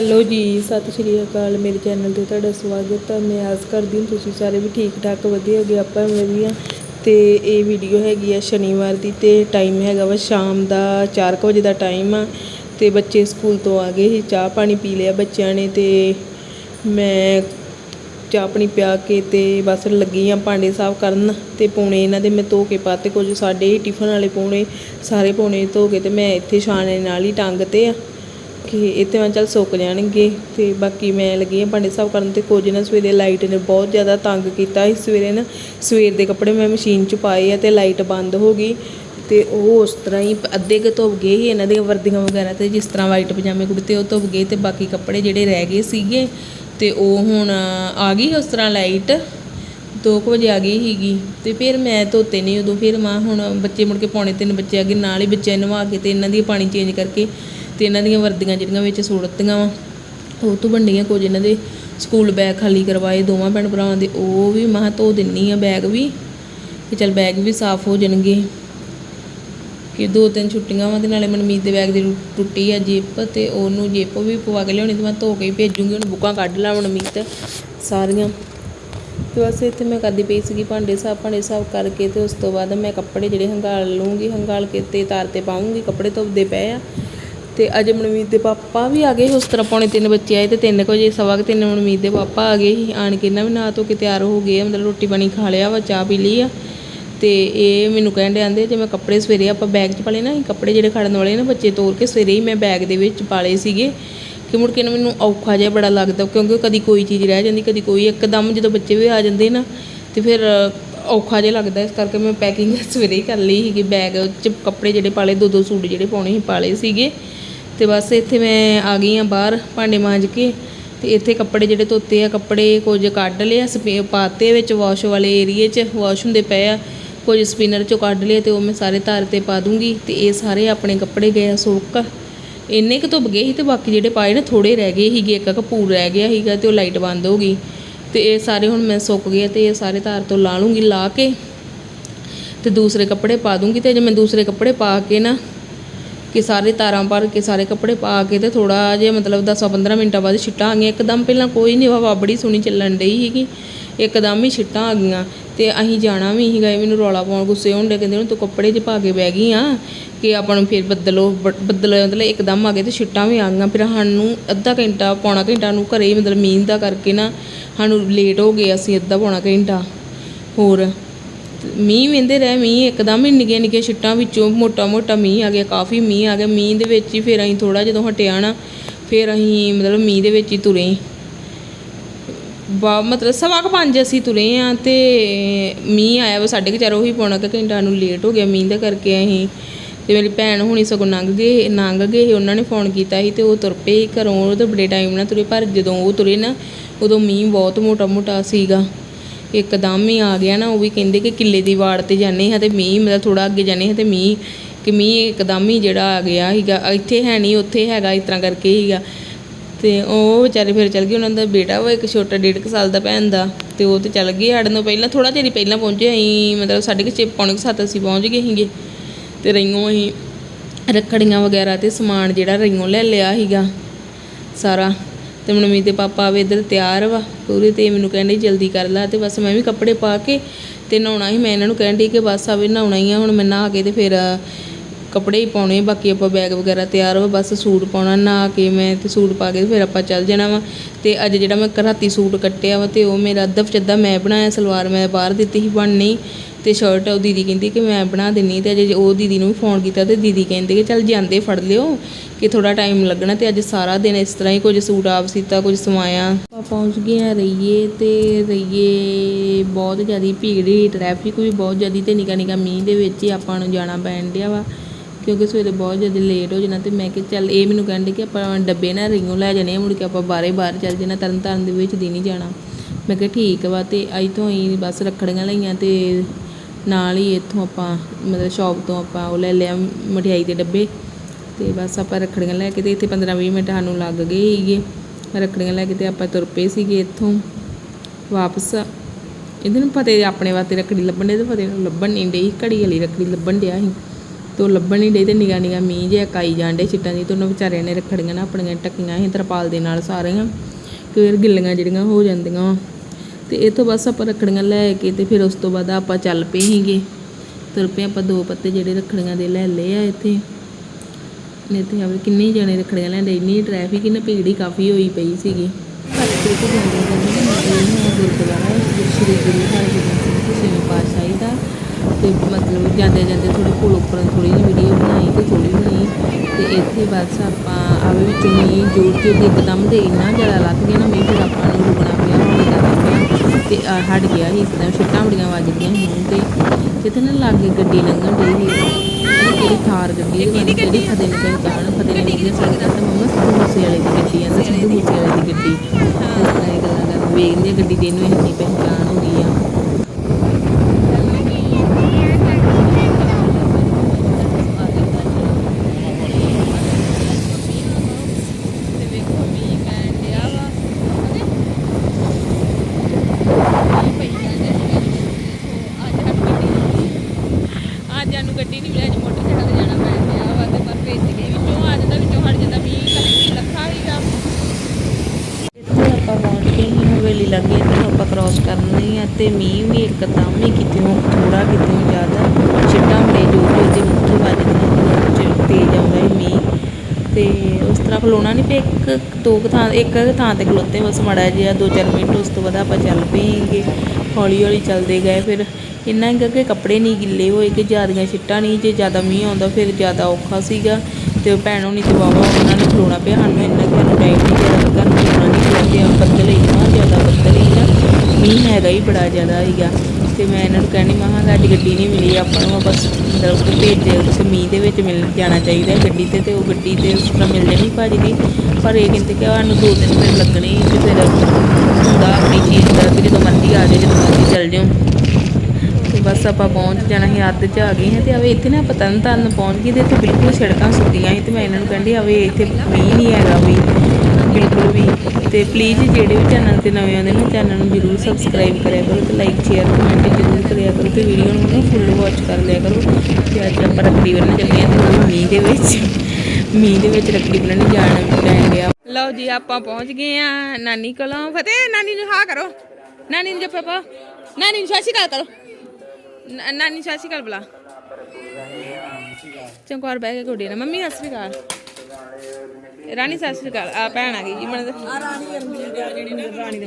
Hello ਜੀ, ਸਤਿ ਸ਼੍ਰੀ ਅਕਾਲ। ਮੇਰੇ ਚੈਨਲ ਤੇ ਤੁਹਾਡਾ ਸਵਾਗਤ ਹੈ। ਮੈਂ ਆਸ ਕਰਦੀ ਹਾਂ ਤੁਸੀਂ ਸਾਰੇ ਵੀ ਠੀਕ ਠਾਕ ਵਧੀਆ ਹੋਗੇ, ਆਪਾਂ ਵੀ ਵਧੀਆ। ਤੇ ਇਹ ਵੀਡੀਓ ਹੈਗੀ ਆ ਸ਼ਨੀਵਾਰ ਦੀ ਤੇ ਟਾਈਮ ਹੈਗਾ ਵਾ ਸ਼ਾਮ ਦਾ 4 ਵਜੇ ਦਾ ਟਾਈਮ ਆ। ਤੇ ਬੱਚੇ ਸਕੂਲ ਤੋਂ ਆ ਗਏ ਸੀ, ਚਾਹ ਪਾਣੀ ਪੀ ਲਿਆ ਬੱਚਿਆਂ ਨੇ ਤੇ ਮੈਂ ਚਾਹ ਪਾਣੀ ਪਿਆ ਕੇ ਤੇ ਬਸ ਲੱਗੀ ਆ ਭਾਂਡੇ ਸਾਫ਼ ਕਰਨ ਤੇ ਪੌਣੇ ਇਹਨਾਂ ਦੇ ਮੈਂ ਧੋ ਕੇ ਪਾਤੇ ਕੁਝ, ਸਾਡੇ ਹੀ ਟਿਫਨ ਵਾਲੇ ਪੌਣੇ, ਸਾਰੇ ਪੌਣੇ ਧੋ ਕੇ ਤੇ ਮੈਂ ਇੱਥੇ ਛਾਣੇ ਨਾਲ ਹੀ ਟੰਗ ਤੇ ਆ। ਕਿ ਇੱਥੇ ਮੈਂ ਚੱਲ ਸੁੱਕ ਜਾਣਗੇ ਤੇ ਬਾਕੀ ਮੈਂ ਲੱਗੀ ਆ ਭਾਂਡੇ ਸਾਫ਼ ਕਰਨ ਤੇ ਕੁਝ ਨਾ ਸਵੇਰੇ ਲਾਈਟ ਨੇ ਬਹੁਤ ਜ਼ਿਆਦਾ ਤੰਗ ਕੀਤਾ ਸੀ। ਸਵੇਰੇ ਨਾ ਸਵੇਰ ਦੇ ਕੱਪੜੇ ਮੈਂ ਮਸ਼ੀਨ 'ਚ ਪਾਏ ਆ ਤੇ ਲਾਈਟ ਬੰਦ ਹੋ ਗਈ ਤੇ ਉਹ ਉਸ ਤਰ੍ਹਾਂ ਹੀ ਅੱਧੇ ਕੁ ਧੁੱਪ ਗਏ ਸੀ ਇਹਨਾਂ ਦੀਆਂ ਵਰਦੀਆਂ ਵਗੈਰਾ ਤੇ ਜਿਸ ਤਰ੍ਹਾਂ ਵਾਈਟ ਪਜਾਮੇ ਕੁੜਤੇ ਉਹ ਧੁੱਪ ਗਏ ਤੇ ਬਾਕੀ ਕੱਪੜੇ ਜਿਹੜੇ ਰਹਿ ਗਏ ਸੀਗੇ ਤੇ ਉਹ ਹੁਣ ਆ ਗਈ ਉਸ ਤਰ੍ਹਾਂ ਲਾਈਟ ਦੋ ਕੁ ਵਜੇ ਆ ਗਈ ਸੀਗੀ ਤੇ ਫਿਰ ਮੈਂ ਧੋਤੇ ਨਹੀਂ ਉਦੋਂ। ਫਿਰ ਮੈਂ ਹੁਣ ਬੱਚੇ ਮੁੜ ਕੇ ਪੌਣੇ ਤਿੰਨ ਬੱਚੇ ਆ ਗਏ, ਨਾਲ ਹੀ ਬੱਚਿਆਂ ਨੂੰ ਨਵਾ ਕੇ ਤੇ ਇਹਨਾਂ ਦੀ ਪਾਣੀ ਚੇਂਜ ਕਰਕੇ ਤੇ ਇਹਨਾਂ ਦੀਆਂ ਵਰਦੀਆਂ ਜਿਹੜੀਆਂ ਵਿੱਚ ਸੁੱਟਤੀਆਂ ਵਾ, ਉਹ ਤੋਂ ਬੰਡੀਆਂ ਕੁਝ ਇਹਨਾਂ ਦੇ ਸਕੂਲ ਬੈਗ ਖਾਲੀ ਕਰਵਾਏ ਦੋਵਾਂ ਭੈਣ ਭਰਾਵਾਂ ਦੇ, ਉਹ ਵੀ ਮੈਂ ਕਿਹਾ ਧੋ ਦਿੰਨੀ ਆ ਬੈਗ ਵੀ ਕਿ ਚਲ ਬੈਗ ਵੀ ਸਾਫ਼ ਹੋ ਜਾਣਗੇ। ਕਿ ਦੋ ਤਿੰਨ ਛੁੱਟੀਆਂ ਵਾਂ ਤੇ ਨਾਲੇ ਮਨਮੀਤ ਦੇ ਬੈਗ ਦੀ ਟੁ- ਟੁੱਟੀ ਆ ਜੇਪ ਤੇ ਉਹਨੂੰ ਜੇਪ ਵੀ ਪਵਾ ਕੇ ਲਿਆਉਣੀ ਤੇ ਮੈਂ ਧੋ ਕੇ ਹੀ ਭੇਜੂੰਗੀ ਹੁਣ ਬੁੱਕਾਂ ਕੱਢ ਲਾ ਮਨਮੀਤ ਸਾਰੀਆਂ। ਤੇ ਬਸ ਇੱਥੇ ਮੈਂ ਕਰਦੀ ਪਈ ਸੀਗੀ ਭਾਂਡੇ ਸਾਫ਼ ਭਾਂਡੇ ਸਾਫ਼ ਕਰਕੇ ਤੇ ਉਸ ਤੋਂ ਬਾਅਦ ਮੈਂ ਕੱਪੜੇ ਜਿਹੜੇ ਹੰਗਾਲ ਲੂੰਗੀ ਹੰਗਾਲ ਕੇ ਤੇ ਤਾਰ ਤੇ ਪਾਉਂਗੀ ਕੱਪੜੇ ਧੁੱਪਦੇ ਪਏ ਆ। ਤੇ ਅੱਜ ਮਨਮੀਤ ਦੇ ਪਾਪਾ ਵੀ ਆ ਗਏ ਉਸ ਤਰ੍ਹਾਂ ਪੌਣੇ ਤਿੰਨ ਬੱਚੇ ਆਏ ਤੇ ਤਿੰਨ ਕੁ ਵਜੇ ਸਵਾ ਕੁ ਤਿੰਨ ਮਨਮੀਤ ਦੇ ਪਾਪਾ ਆ ਗਏ ਸੀ। ਆਣ ਕੇ ਇਹਨਾਂ ਵੀ ਨਾ ਧੋ ਕੇ ਤਿਆਰ ਹੋ ਗਏ ਆ, ਮਤਲਬ ਰੋਟੀ ਪਾਣੀ ਖਾ ਲਿਆ ਵਾ ਚਾਹ ਪੀ ਲਈ ਆ। ਤੇ ਇਹ ਮੈਨੂੰ ਕਹਿਣ ਦੇ ਆਂਦੇ ਜੇ ਮੈਂ ਕੱਪੜੇ ਸਵੇਰੇ ਆਪਾਂ ਬੈਗ 'ਚ ਪਾ ਨਾ ਅਸੀਂ ਕੱਪੜੇ ਜਿਹੜੇ ਖੜਨ ਵਾਲੇ ਨਾ ਬੱਚੇ ਤੋਰ ਕੇ ਸਵੇਰੇ ਹੀ ਮੈਂ ਬੈਗ ਦੇ ਵਿੱਚ ਪਾ ਸੀਗੇ। ਕਿ ਮੁੜ ਕੇ ਨਾ ਮੈਨੂੰ ਔਖਾ ਜਿਹਾ ਬੜਾ ਲੱਗਦਾ ਕਿਉਂਕਿ ਕਦੀ ਕੋਈ ਚੀਜ਼ ਰਹਿ ਜਾਂਦੀ ਕਦੀ ਕੋਈ ਇੱਕਦਮ ਜਦੋਂ ਬੱਚੇ ਵੀ ਆ ਜਾਂਦੇ ਨਾ ਤੇ ਫਿਰ ਔਖਾ ਜਿਹਾ ਲੱਗਦਾ। ਇਸ ਕਰਕੇ ਮੈਂ ਪੈਕਿੰਗ ਸਵੇਰੇ ਹੀ ਕਰ ਲਈ ਸੀਗੀ ਬੈਗ 'ਚ ਕੱਪੜੇ ਜਿਹੜੇ ਪਾਲੇ ਦੋ ਦੋ ਸੂਟ ਜਿਹੜੇ ਪਾਉਣੇ ਸੀ ਪਾਲੇ ਸੀਗੇ। ਤੇ ਬਸ ਇੱਥੇ ਮੈਂ ਆ ਗਈ ਆ ਬਾਹਰ ਭਾਂਡੇ ਮਾਂਜ ਕੇ ਤੇ ਇੱਥੇ ਕੱਪੜੇ ਜਿਹੜੇ ਧੋਤੇ ਆ, ਕੱਪੜੇ ਕੁਝ ਕੱਢ ਲਿਆ ਸਪੇ, ਪਾਤੇ ਵਿੱਚ ਵਾਸ਼ ਵਾਲੇ ਏਰੀਏ 'ਚ ਵਾਸ਼ ਹੁੰਦੇ ਪਏ ਆ, ਕੁਝ ਸਪਿਨਰ 'ਚੋਂ ਕੱਢ ਲਿਆ ਤੇ ਉਹ ਮੈਂ ਸਾਰੇ ਧਾਰ ਤੇ ਪਾ ਦੂੰਗੀ ਤੇ ਇਹ ਸਾਰੇ ਆਪਣੇ ਕੱਪੜੇ ਗਏ ਆ ਸੁੱਕ। ਇੰਨੇ ਕੁ ਧੁੱਪ ਗਏ ਸੀ ਤੇ ਬਾਕੀ ਜਿਹੜੇ ਪਾਏ ਨਾ ਥੋੜੇ ਰਹਿ ਗਏ ਸੀਗੇ ਇੱਕ ਕਪੂਰ ਰਹਿ ਗਿਆ ਸੀਗਾ ਤੇ ਉਹ ਲਾਈਟ ਬੰਦ ਹੋ ਗਈ। ਤੇ ਇਹ ਸਾਰੇ ਹੁਣ ਮੈਂ ਸੁੱਕ ਗਏ ਤੇ ਇਹ ਸਾਰੇ ਧਾਰ ਤੋਂ ਲਾ ਲੂੰਗੀ, ਲਾ ਕੇ ਤੇ ਦੂਸਰੇ ਕੱਪੜੇ ਪਾ ਦੂੰਗੀ ਤੇ ਜੇ ਮੈਂ ਦੂਸਰੇ ਕੱਪੜੇ ਪਾ ਕੇ ਨਾ ਕਿ ਸਾਰੇ ਤਾਰਾਂ ਭਰ ਕੇ ਸਾਰੇ ਕੱਪੜੇ ਪਾ ਕੇ ਤੇ ਥੋੜਾ ਜਿਹਾ ਮਤਲਬ 10-15 ਮਿੰਟਾਂ ਬਾਅਦ ਛਿੱਟਾਂ ਆ ਗਈਆਂ। ਇੱਕਦਮ ਪਹਿਲਾਂ ਕੋਈ ਨਹੀਂ ਹਵਾ ਬੜੀ ਸੋਹਣੀ ਚੱਲਣ ਡਈ ਸੀਗੀ। ਇੱਕਦਮ ਹੀ ਛਿੱਟਾਂ ਆ ਗਈਆਂ। ਤੇ ਅਸੀਂ ਜਾਣਾ ਵੀ ਸੀਗਾ, ਇਹ ਮੈਨੂੰ ਰੌਲਾ ਪਾਉਣ ਗੁੱਸੇ ਹੋਣ ਡੇ ਕਹਿੰਦੇ ਹੁਣ ਤੂੰ ਕੱਪੜੇ 'ਚ ਪਾ ਕੇ ਬਹਿ ਗਈ ਆ ਕਿ ਆਪਾਂ ਨੂੰ ਫਿਰ ਬੱਦਲੋ ਬੱਦਲ ਮਤਲਬ ਇੱਕਦਮ ਆ ਗਏ ਤੇ ਛਿੱਟਾਂ ਵੀ ਆ ਗਈਆਂ। ਫਿਰ ਸਾਨੂੰ ਅੱਧਾ ਘੰਟਾ, ਪੌਣਾ ਘੰਟਾ ਨੂੰ ਘਰੇ ਹੀ ਮਤਲਬ ਮੀਂਹ ਦਾ ਕਰਕੇ ਨਾ ਸਾਨੂੰ ਲੇਟ ਹੋ ਗਏ ਅਸੀਂ ਅੱਧਾ ਪੌਣਾ ਘੰਟਾ। ਹੋਰ ਮੀਂਹ ਵਹਿੰਦੇ ਰਹੇ, ਮੀਂਹ ਇੱਕਦਮ ਹੀ ਨਿੱਕੀਆਂ ਨਿੱਕੀਆਂ ਛਿੱਟਾਂ ਵਿੱਚੋਂ ਮੋਟਾ ਮੋਟਾ ਮੀਂਹ ਆ ਗਿਆ, ਕਾਫੀ ਮੀਂਹ ਆ ਗਿਆ। ਮੀਂਹ ਦੇ ਵਿੱਚ ਹੀ ਫਿਰ ਅਸੀਂ ਥੋੜਾ ਜਦੋਂ ਹਟਿਆ ਨਾ, ਫਿਰ ਅਸੀਂ ਮਤਲਬ ਮੀਂਹ ਦੇ ਵਿੱਚ ਹੀ ਤੁਰੇ। ਬਾ, ਮਤਲਬ ਸਵਾ ਕੁ ਪੰਜ ਅਸੀਂ ਤੁਰੇ ਆ ਤੇ ਮੀਂਹ ਆਇਆ ਵਾ ਸਾਡੇ ਕੁ ਚਾਰ, ਉਹੀ ਪੌਣਾ ਕੁ ਘੰਟਾ ਨੂੰ ਲੇਟ ਹੋ ਗਿਆ ਮੀਂਹ ਦਾ ਕਰਕੇ ਅਸੀਂ ਤੇ ਮੇਰੀ ਭੈਣ ਹੁਣੀ ਸਗੋਂ ਲੰਘ ਗਏ ਲੰਘ ਗਏ ਉਹਨਾਂ ਨੇ ਫੋਨ ਕੀਤਾ ਸੀ ਤੇ ਉਹ ਤੁਰ ਪਏ ਘਰੋਂ, ਉਹ ਤਾਂ ਬੜੇ ਟਾਈਮ ਨਾਲ ਤੁਰੇ, ਪਰ ਜਦੋਂ ਉਹ ਤੁਰੇ ਨਾ, ਉਦੋਂ ਮੀਂਹ ਬਹੁਤ ਮੋਟਾ ਮੋਟਾ ਸੀਗਾ। ਇੱਕਦਮ ਹੀ ਆ ਗਿਆ ਨਾ, ਉਹ ਵੀ ਕਹਿੰਦੇ ਕਿ ਕਿੱਲੇ ਦੀ ਵਾੜ ਤੇ ਜਾਂਦੇ ਹਾਂ ਤੇ ਮੀਂਹ ਮਤਲਬ ਥੋੜਾ ਅੱਗੇ ਜਾਂਦੇ ਹਾਂ ਤੇ ਮੀਂਹ, ਕਿ ਮੀਂਹ ਇੱਕਦਮ ਹੀ ਜਿਹੜਾ ਆ ਗਿਆ ਸੀਗਾ। ਇੱਥੇ ਹੈ ਨਹੀਂ, ਉੱਥੇ ਹੈਗਾ ਇਸ ਤਰ੍ਹਾਂ ਕਰਕੇ ਸੀਗਾ। ਤੇ ਉਹ ਵਿਚਾਰੇ ਫਿਰ ਚਲ ਗਏ, ਉਹਨਾਂ ਦਾ ਬੇਟਾ ਵਾ ਇੱਕ ਛੋਟਾ, ਡੇਢ ਕੁ ਸਾਲ ਦਾ ਭੈਣ ਦਾ, ਤੇ ਉਹ ਤੇ ਚਲ ਗਈ ਸਾਡੇ ਤੋਂ ਪਹਿਲਾਂ ਥੋੜਾ ਚਿਰ ਪਹਿਲਾਂ ਪਹੁੰਚੇ ਅਸੀਂ, ਮਤਲਬ ਸਾਢੇ ਕੁ ਛੇ, ਪੌਣੇ ਕੁ ਸੱਤ ਅਸੀਂ ਪਹੁੰਚ ਗਏ ਸੀਗੇ। ਤੇ ਰਈਓ ਅਸੀਂ ਰੱਖੜੀਆਂ ਵਗੈਰਾ ਤੇ ਸਮਾਨ ਜਿਹੜਾ ਰਈਓ ਲੈ ਲਿਆ ਸੀਗਾ, ਸਾਰਾ। ਤੇ ਮਨਮੀਤ ਦੇ ਪਾਪਾ ਆਵੇ ਇੱਧਰ ਤਿਆਰ ਵਾ ਪੂਰੇ ਤੇ ਮੈਨੂੰ ਕਹਿੰਦੇ ਜਲਦੀ ਕਰ ਲੈ, ਤੇ ਬਸ ਮੈਂ ਵੀ ਕੱਪੜੇ ਪਾ ਕੇ ਤੇ ਨਹਾਉਣਾ ਹੀ ਮੈਂ ਇਹਨਾਂ ਨੂੰ ਕਹਿਣ ਡਈ ਕਿ ਬਸ ਆਵੇ ਨਹਾਉਣਾ ਹੀ ਆ, ਹੁਣ ਮੈਂ ਨਹਾ ਕੇ ਤੇ ਫਿਰ ਕੱਪੜੇ ਹੀ ਪਾਉਣੇ ਬਾਕੀ ਆਪਾਂ ਬੈਗ ਵਗੈਰਾ ਤਿਆਰ ਵਾ, ਬਸ ਸੂਟ ਪਾਉਣਾ, ਨਹਾ ਕੇ ਮੈਂ ਤੇ ਸੂਟ ਪਾ ਕੇ ਫਿਰ ਆਪਾਂ ਚੱਲ ਜਾਣਾ ਵਾ। ਤੇ ਅੱਜ ਜਿਹੜਾ ਮੈਂ ਰਾਤੀ ਸੂਟ ਕੱਟਿਆ ਵਾ ਤੇ ਉਹ ਮੇਰਾ ਅੱਧਾ ਚੱਦਾ ਮੈਂ ਬਣਾਇਆ, ਸਲਵਾਰ ਮੈਂ ਬਾਹਰ ਦਿੱਤੀ ਸੀ, ਬਣਨੀ। ਤੇ ਸ਼ਰਟ ਉਹ ਦੀਦੀ ਕਹਿੰਦੀ ਕਿ ਮੈਂ ਬਣਾ ਦਿੰਨੀ ਤੇ ਅਜੇ ਉਹ ਦੀਦੀ ਨੂੰ ਵੀ ਫੋਨ ਕੀਤਾ ਤੇ ਦੀਦੀ ਕਹਿੰਦੇ ਕਿ ਚੱਲ ਜਾਂਦੇ ਫੜ ਲਿਓ, ਕਿ ਥੋੜਾ ਟਾਈਮ ਲੱਗਣਾ ਤੇ ਅੱਜ ਸਾਰਾ ਦਿਨ ਇਸ ਤਰ੍ਹਾਂ ਹੀ ਕੁਝ ਸੂਟ ਆਪ ਸੀਤਾ, ਕੁਝ ਸਵਾਇਆ ਪਹੁੰਚ ਗਏ ਆ ਰਈਏ ਤੇ ਰਈਏ ਬਹੁਤ ਜ਼ਿਆਦਾ ਭੀੜ ਹੀ ਟ੍ਰੈਫਿਕ ਵੀ ਬਹੁਤ ਜ਼ਿਆਦਾ ਤੇ ਨਿਕਾ ਨਿਕਾ ਮੀਂਹ ਦੇ ਵਿੱਚ ਹੀ ਆਪਾਂ ਨੂੰ ਜਾਣਾ ਪੈਣ ਡਿਆ ਵਾ, ਕਿਉਂਕਿ ਸਵੇਰੇ ਬਹੁਤ ਜ਼ਿਆਦਾ ਲੇਟ ਹੋ ਜਾਣਾ ਤੇ ਮੈਂ ਕਿਹਾ ਚੱਲ ਇਹ ਮੈਨੂੰ ਕਹਿੰਦੇ ਕਿ ਆਪਾਂ ਡੱਬੇ ਨਾ ਰਈਓ ਲੈ ਜਾਣੇ ਆ, ਮੁੜ ਕੇ ਆਪਾਂ ਬਾਰੇ ਬਾਹਰ ਚੱਲ ਜਾਣਾ ਤਰਨ ਤਾਰਨ ਦੇ ਵਿੱਚ ਦੀ ਨਹੀਂ ਜਾਣਾ। ਮੈਂ ਕਿਹਾ ਠੀਕ ਵਾ ਤੇ ਅੱਜ ਤੋਂ ਹੀ ਬਸ ਰੱਖੜੀਆਂ ਲਈਆਂ ਤੇ ਨਾਲ ਹੀ ਇੱਥੋਂ ਆਪਾਂ, ਮਤਲਬ ਸ਼ਾਪ ਤੋਂ ਆਪਾਂ ਉਹ ਲੈ ਲਿਆ ਮਠਿਆਈ ਦੇ ਡੱਬੇ। ਤੇ ਬਸ ਆਪਾਂ ਰੱਖੜੀਆਂ ਲੈ ਕੇ ਤੇ ਇੱਥੇ 15-20 ਮਿੰਟ ਸਾਨੂੰ ਲੱਗ ਗਏ ਸੀਗੇ। ਰੱਖੜੀਆਂ ਲੈ ਕੇ ਤੇ ਆਪਾਂ ਤੁਰ ਪਏ ਸੀਗੇ ਇੱਥੋਂ। ਵਾਪਸ ਇਹਦੇ ਨੂੰ ਫਤਿਹ ਆਪਣੇ ਵਾਸਤੇ ਰੱਖੜੀ ਲੱਭਣ ਦੇ ਤੇ ਫਤਿਹ ਲੱਭਣ ਨਹੀਂ ਡਈ। ਘੜੀ ਵਾਲੀ ਰੱਖੜੀ ਲੱਭਣ ਡਿਆ ਸੀ। ਤੇ ਉਹ ਲੱਭਣ ਨਹੀਂ ਡਈ ਤੇ ਨਿਗਾ ਨਿਗਾ ਮੀਂਹ ਜਿਹਾ ਕਾਈ ਜਾਂਦੇ ਛਿੱਟਾਂ ਦੀ ਤੇ ਉਹਨਾਂ ਵਿਚਾਰਿਆਂ ਨੇ ਰੱਖੜੀਆਂ ਨਾ ਆਪਣੀਆਂ ਟੱਕੀਆਂ ਸੀ, ਤਰਪਾਲ ਦੇ ਨਾਲ ਸਾਰੀਆਂ। ਕਿ ਫਿਰ ਗਿੱਲੀਆਂ ਜਿਹੜੀਆਂ ਹੋ ਜਾਂਦੀਆਂ। ਵਾਂ। ਤੇ ਇੱਥੋਂ ਬਸ ਆਪਾਂ ਰੱਖੜੀਆਂ ਲੈ ਕੇ ਤੇ ਫਿਰ ਉਸ ਤੋਂ ਬਾਅਦ ਆਪਾਂ ਚੱਲ ਪਏ ਸੀਗੇ ਤੁਰ ਪਏ ਆਪਾਂ ਦੋ ਪੱਤੇ ਜਿਹੜੇ ਰੱਖੜੀਆਂ ਦੇ ਲੈ ਲਏ ਆ ਇੱਥੇ। ਨੇ ਤੇ ਆਵੇ ਕਿੰਨੇ ਜਣੇ ਰੱਖੜੀਆਂ ਲੈਂਦੇ, ਇੰਨੀ ਟ੍ਰੈਫਿਕ ਇਹਨਾਂ ਭੀੜ ਹੀ ਕਾਫੀ ਹੋਈ ਪਈ ਸੀਗੀ। ਹੱਥੇ ਤੇ ਜਾਂਦੇ ਜਾਂਦੇ ਨਾ ਗੁਰਦੁਆਰਾ ਸ਼੍ਰੀ ਗੁਰੂ ਹਰਗੋਬਿੰਦ ਸਿੰਘ ਜੀ ਛੇਵੇਂ ਪਾਤਸ਼ਾਹੀ ਦਾ। ਤੇ ਮਤਲਬ ਜਾਂਦੇ ਜਾਂਦੇ ਥੋੜੀ ਕੋਲ ਉੱਪਰ ਥੋੜੀ ਜਿਹੀ ਵੀਡੀਓ ਬਣਾਈ ਤੇ ਥੋੜੀ ਬਣਾਈ। ਤੇ ਇੱਥੇ ਬਸ ਆਪਾਂ ਆਵੇ ਵਿੱਚ ਮੀਂਹ ਜੋਰ ਜੋਰ ਇੱਕਦਮ ਤੇ ਇੰਨਾ ਜ਼ਿਆਦਾ ਲੱਗ ਗਿਆ ਨਾ ਮੀਂਹ ਫਿਰ ਆਪਾਂ ਨੂੰ ਰੁਕਣਾ ਪਿਆ ਹੌਲੀ ਕਰਨਾ ਪਿਆ ਤੇ ਹਟ ਗਿਆ ਸੀ ਇੱਕਦਮ ਛਿੱਟਾਂ ਬੜੀਆਂ ਵੱਜਦੀਆਂ ਸੀ ਤੇ। ਜਿੱਥੇ ਨਾ ਲਾਗੇ ਗੱਡੀ ਲੰਘਣ ਡਈ ਸੀ। ਕਿਹੜੀ ਥਾਰ ਗੱਡੀ ਹੈ ਕਿਹੜੀ ਫਤੇ ਨੇ ਪਹਿਚਾਣ ਫਤੇ ਨੇ ਨਹੀਂ ਸਕਦਾ ਤੇ ਮੰਮਾ ਸਿੱਧੂ ਮੂਸੇ ਵਾਲੇ ਦੀ ਗੱਡੀ ਆ ਸਿੱਧੂ ਮੂਸੇ ਵਾਲੇ ਦੀ ਗੱਡੀ। ਇਸ ਤਰ੍ਹਾਂ ਦੀ ਗੱਲਾਂ ਕਰ ਵੇਖਦੇ ਗੱਡੀ ਦੇ ਨੂੰ ਇੰਨੀ ਪਹਿਚਾਣ ਹੋ ਗਈ ਆ ਅੱਜ ਸਾਨੂੰ ਗੱਡੀ ਨਹੀਂ ਮਿਲੀ ਅੱਜ ਮੋਟਰਸਾਈਕਲ ਤੇ ਜਾਣਾ ਪੈ ਗਿਆ ਵਾ ਤੇ ਪਰ ਭੇਜ ਗਏ ਵਿੱਚੋਂ ਆ ਜਾਂਦਾ ਵਿੱਚੋਂ ਹਟ ਜਾਂਦਾ ਮੀਂਹ ਕਦੇ ਵੀ ਲੱਖਾ ਹੀਗਾ ਇੱਥੇ ਆਪਾਂ ਪਹੁੰਚ ਗਏ ਹਾਂ ਹਵੇਲੀ ਲੱਗੇ ਇੱਥੇ ਆਪਾਂ ਕ੍ਰਾਸ ਕਰਨੀ ਆ ਤੇ ਮੀਂਹ ਵੀ ਇੱਕਦਮ ਹੀ ਕਿਤੇ ਥੋੜਾ ਕਿਤੇ ਜ਼ਿਆਦਾ ਛਿੱਟਾਂ ਬੜੇ ਜ਼ੋਰ ਜ਼ੋਰ ਦੇ ਮੁੱਠੇ ਵੱਜਦੀਆਂ ਤੇਜ਼ ਆਉਂਦਾ ਸੀ ਮੀਂਹ। ਤੇ ਉਸ ਤਰ੍ਹਾਂ ਖਲੋਣਾ ਨਹੀਂ ਪਿਆ, ਇੱਕ, ਦੋ ਕੁ ਥਾਂ, ਇੱਕ ਥਾਂ ਤੇ ਖਲੋਤੇ ਬਸ ਮੜਾ ਜਿਹਾ, ਦੋ ਚਾਰ ਮਿੰਟ ਉਸ ਤੋਂ ਬਾਅਦ ਆਪਾਂ ਚੱਲ ਪਏਂਗੇ ਹੌਲੀ ਹੌਲੀ ਚੱਲਦੇ ਗਏ, ਫਿਰ ਇੰਨਾ ਹੀ ਕਿ ਕੱਪੜੇ ਨਹੀਂ ਗਿੱਲੇ ਹੋਏ, ਕਿ ਜ਼ਿਆਦੀਆਂ ਛਿੱਟਾਂ ਨਹੀਂ ਜੇ ਜ਼ਿਆਦਾ ਮੀਂਹ ਆਉਂਦਾ ਫਿਰ ਜ਼ਿਆਦਾ ਔਖਾ ਸੀਗਾ, ਤੇ ਉਹ ਭੈਣ ਹੋਣੀ ਤੇ ਵਾਵਾ ਉਹਨਾਂ ਨੇ ਖਲੋਣਾ ਪਿਆ, ਸਾਨੂੰ ਇੰਨਾ ਕਿ ਸਾਨੂੰ ਟਾਈਮ ਨਹੀਂ ਜ਼ਿਆਦਾ ਲੱਗਾ ਖਲੋਣਾ ਨਹੀਂ ਪਿਆ, ਤੇ ਆ ਬੱਦਲ ਇੰਨਾ ਜ਼ਿਆਦਾ ਬੱਦਲ ਹੀ ਨਾ ਮੀਂਹ ਹੈਗਾ ਹੀ ਬੜਾ ਜ਼ਿਆਦਾ ਹੈਗਾ ਤੇ ਮੈਂ ਇਹਨਾਂ ਨੂੰ ਕਹਿਣੀ ਮਹਾਂ ਅੱਜ ਗੱਡੀ ਨਹੀਂ ਮਿਲੀ, ਆਪਾਂ ਨੂੰ ਬਸ ਮਤਲਬ ਕਿ ਭੇਜ ਦਿਓ ਤੁਸੀਂ ਮੀਂਹ ਦੇ ਵਿੱਚ ਮਿਲ ਜਾਣਾ ਚਾਹੀਦਾ ਗੱਡੀ ਤੇ ਤੇ ਉਹ ਗੱਡੀ ਤੇ ਉਸ ਤਰ੍ਹਾਂ ਮਿਲ ਜਾਣੀ ਭਾਜੀ ਦੀ। ਪਰ ਇਹ ਕਹਿੰਦੇ ਕਿ ਸਾਨੂੰ ਦੋ ਦਿਨ ਫਿਰ ਲੱਗਣੇ ਸੀ ਤੇ ਫਿਰ ਹੁੰਦਾ ਆਪਣੀ ਚੀਜ਼ ਦਾ ਕਿ ਜਦੋਂ ਮਰਜ਼ੀ ਆ ਜਾਓ, ਜਦੋਂ ਮਰਜ਼ੀ ਚੱਲ ਜਾਓ। ਤੇ ਬਸ ਆਪਾਂ ਪਹੁੰਚ ਜਾਣਾ ਸੀ, ਅੱਧ 'ਚ ਆ ਗਏ ਹਾਂ ਤੇ ਆਵੇ ਇੱਥੇ ਨਾ ਆਪਾਂ ਤਰਨ ਤਾਰਨ ਪਹੁੰਚ ਗਏ ਤੇ ਇੱਥੇ ਬਿਲਕੁਲ ਸੜਕਾਂ ਸੁੱਕੀਆਂ ਸੀ ਤੇ ਮੈਂ ਇਹਨਾਂ ਨੂੰ ਕਹਿੰਦੀ ਆਵੇ ਇੱਥੇ ਮੀਂਹ ਨਹੀਂ ਹੈਗਾ ਵੀ, ਬਿਲਕੁਲ ਵੀ। ਤੇ ਪਲੀਜ਼ ਜਿਹੜੇ ਵੀ ਚੈਨਲ ਤੇ ਨਵੇਂ ਆਉਂਦੇ ਨੇ ਚੈਨਲ ਨੂੰ ਜਰੂਰ ਸਬਸਕ੍ਰਾਈਬ ਕਰਿਆ ਕਰੋ ਤੇ ਲਾਈਕ ਸ਼ੇਅਰ ਕਮੈਂਟ ਜਰੂਰ ਕਰਿਆ ਕਰੋ ਤੇ ਵੀਡੀਓ ਨੂੰ ਨਾ ਫੁੱਲ ਵਾਚ ਕਰ ਲਿਆ ਕਰੋ ਤੇ ਅੱਜ ਆਪਾਂ ਰੱਖੜੀ ਬੰਨ੍ਹਣ ਚੱਲੇ ਹਾਂ ਤੇ ਮੀਂਹ ਦੇ ਵਿੱਚ। ਮੀਂਹ ਦੇ ਵਿੱਚ ਰੱਖੜੀ ਬੰਨ੍ਹਣ ਜਾਣ ਪੈਣ ਗਿਆ ਲਓ ਜੀ, ਆਪਾਂ ਪਹੁੰਚ ਗਏ ਆ ਨਾਨੀ ਕੋਲੋਂ। ਫਤਿਹ, ਨਾਨੀ ਨੂੰ ਹਾਂ ਕਰੋ। ਨਾਨੀ ਨੂੰ ਜੱਫੇ ਪਾਓ। ਨਾਨੀ ਨੂੰ ਸਤਿ ਸ਼੍ਰੀ ਅਕਾਲ ਕਰੋ। ਨਾਨੀ ਸਤਿ ਸ਼੍ਰੀ ਅਕਾਲ ਬੁਲਾ। ਚੰਕੌਰ ਬਹਿ ਕੇ ਗੋਡੇ ਨਾਲ। ਮੰਮੀ, ਸਤਿ ਸ਼੍ਰੀ ਅਕਾਲ। ਰਾਣੀ ਸਤਿ ਸ਼੍ਰੀ ਅਕਾਲ। ਆ ਭੈਣ ਆ ਗਈ ਜੀ ਮਨ ਰਾਣੀ ਰਾਣੀ ਦੇ